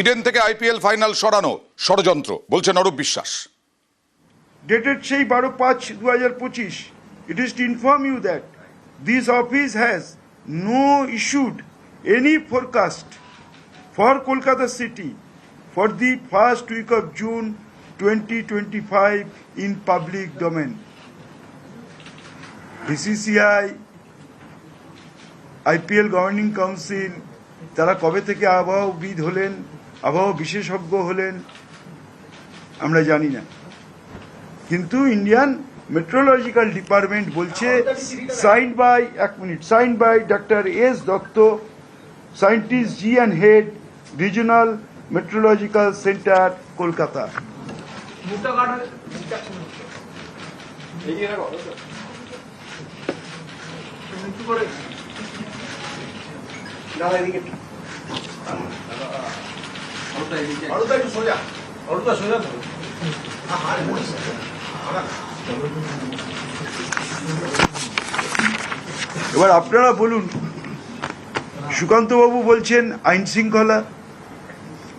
Eden থেকে IPL final সরানো ষড়যন্ত্র বলছেন অরূপ বিশ্বাস। Dated সেই বারো পাঁচ দু হাজার পঁচিশ it is to inform you that this office has no issued any forecast for Kolkata city for the first week of June twenty twenty five in public domain BCCI IPL governing council তারা কবে থেকে আবহাওয়াবিদ হলেন আবহাওয়া বিশেষজ্ঞ হলেন, আমরা জানি না। কিন্তু ইন্ডিয়ান মেট্রোলজিক্যাল ডিপার্টমেন্ট বলছে সাইন বাই এক minute sign by doctor S Dutta scientist G and head regional meteorological centre Kolkata দাদা এদিকে একটু সোজা। সোজা এবার আপনারা বলুন সুকান্তবাবু বলছেন আইন শৃঙ্খলা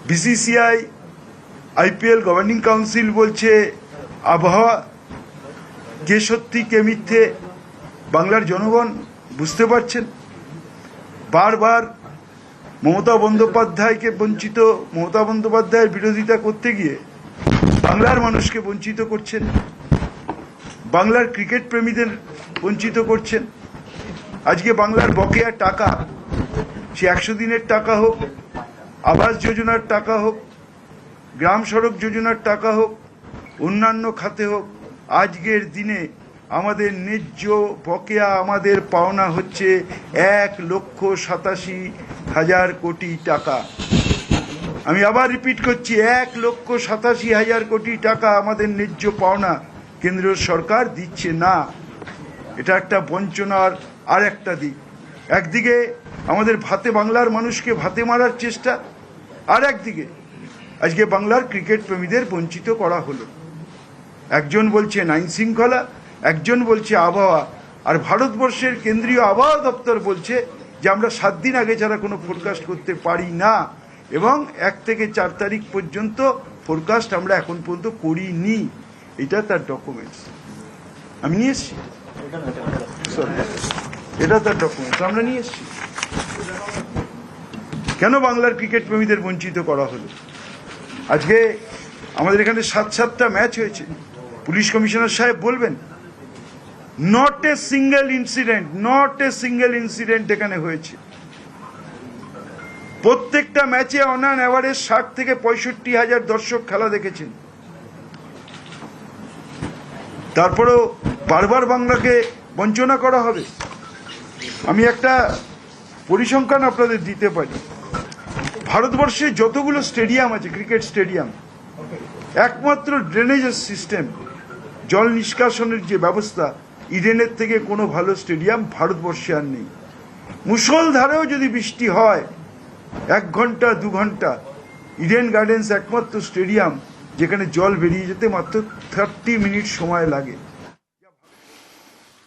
বিসিসিআই আইপিএল গভর্নিং কাউন্সিল বলছে আবহাওয়া কে সত্যি কে মিথ্যে বাংলার জনগণ বুঝতে পারছেন। বারবার মমতা বন্দ্যোপাধ্যায়কে বঞ্চিত, মমতা বন্দ্যোপাধ্যায়ের বিরোধিতা করতে গিয়ে বাংলার মানুষকে বঞ্চিত করছেন, বাংলার ক্রিকেট প্রেমীদের বঞ্চিত করছেন। আজকে বাংলার বকেয়া টাকা, সে একশো দিনের টাকা হোক, আবাস যোজনার টাকা হোক, গ্রাম সড়ক যোজনার টাকা হোক, অন্যান্য খাতে হোক, আজকের দিনে আমাদের ন্যায্য বকেয়া আমাদের পাওনা হচ্ছে এক লক্ষ সাতাশি হাজার কোটি টাকা। আমি আবার রিপিট করছি, এক লক্ষ সাতাশি হাজার কোটি টাকা আমাদের ন্যায্য পাওনা কেন্দ্রীয় সরকার দিচ্ছে না। এটা একটা বঞ্চনার আর একটা দিক। একদিকে আমাদের ভাতে বাংলার মানুষকে ভাতে মারার চেষ্টা, আর একদিকে আজকে বাংলার ক্রিকেট প্রেমীদের বঞ্চিত করা হলো। একজন বলছে আইন শৃঙ্খলা, একজন বলছে আবহাওয়া, আর ভারতবর্ষের কেন্দ্রীয় আবহাওয়া দপ্তর বলছে যে আমরা সাত দিন আগে ছাড়া কোনো ফোরকাস্ট করতে পারি না, এবং এক থেকে চার তারিখ পর্যন্ত ফোরকাস্ট আমরা এখন পর্যন্ত করিনি। এটা তার ডকুমেন্টস আমি নিয়ে এসছি। এটা তার ডকুমেন্টস আমরা নিয়ে এসছি। কেন বাংলার ক্রিকেট প্রেমীদের বঞ্চিত করা হলো? আজকে আমাদের এখানে সাত সাতটা ম্যাচ হয়েছে। পুলিশ কমিশনার সাহেব বলবেন not a single incident not a single incident এখানে হয়েছে। প্রত্যেকটা ম্যাচে অনান অ্যাভারেজ ষাট থেকে পঁয়ষট্টি হাজার দর্শক খেলা দেখেছেন। তারপরেও বারবার বাংলাকে বঞ্চনা করা হবে। আমি একটা পরিসংখ্যান আপনাদের দিতে পারি। ভারতবর্ষে যতগুলো স্টেডিয়াম আছে, ক্রিকেট স্টেডিয়াম, একমাত্র ড্রেনেজের সিস্টেম জল নিষ্কাশনের যে ব্যবস্থা ইডেনের থেকে কোনো ভালো স্টেডিয়াম ভারতবর্ষে আর নেই। মুসলধারেও যদি বৃষ্টি হয়, এক ঘণ্টা, দু ঘণ্টা, ইডেন গার্ডেন্স একমাত্র স্টেডিয়াম যেখানে জল বেরিয়ে যেতে মাত্র থার্টি মিনিট সময় লাগে।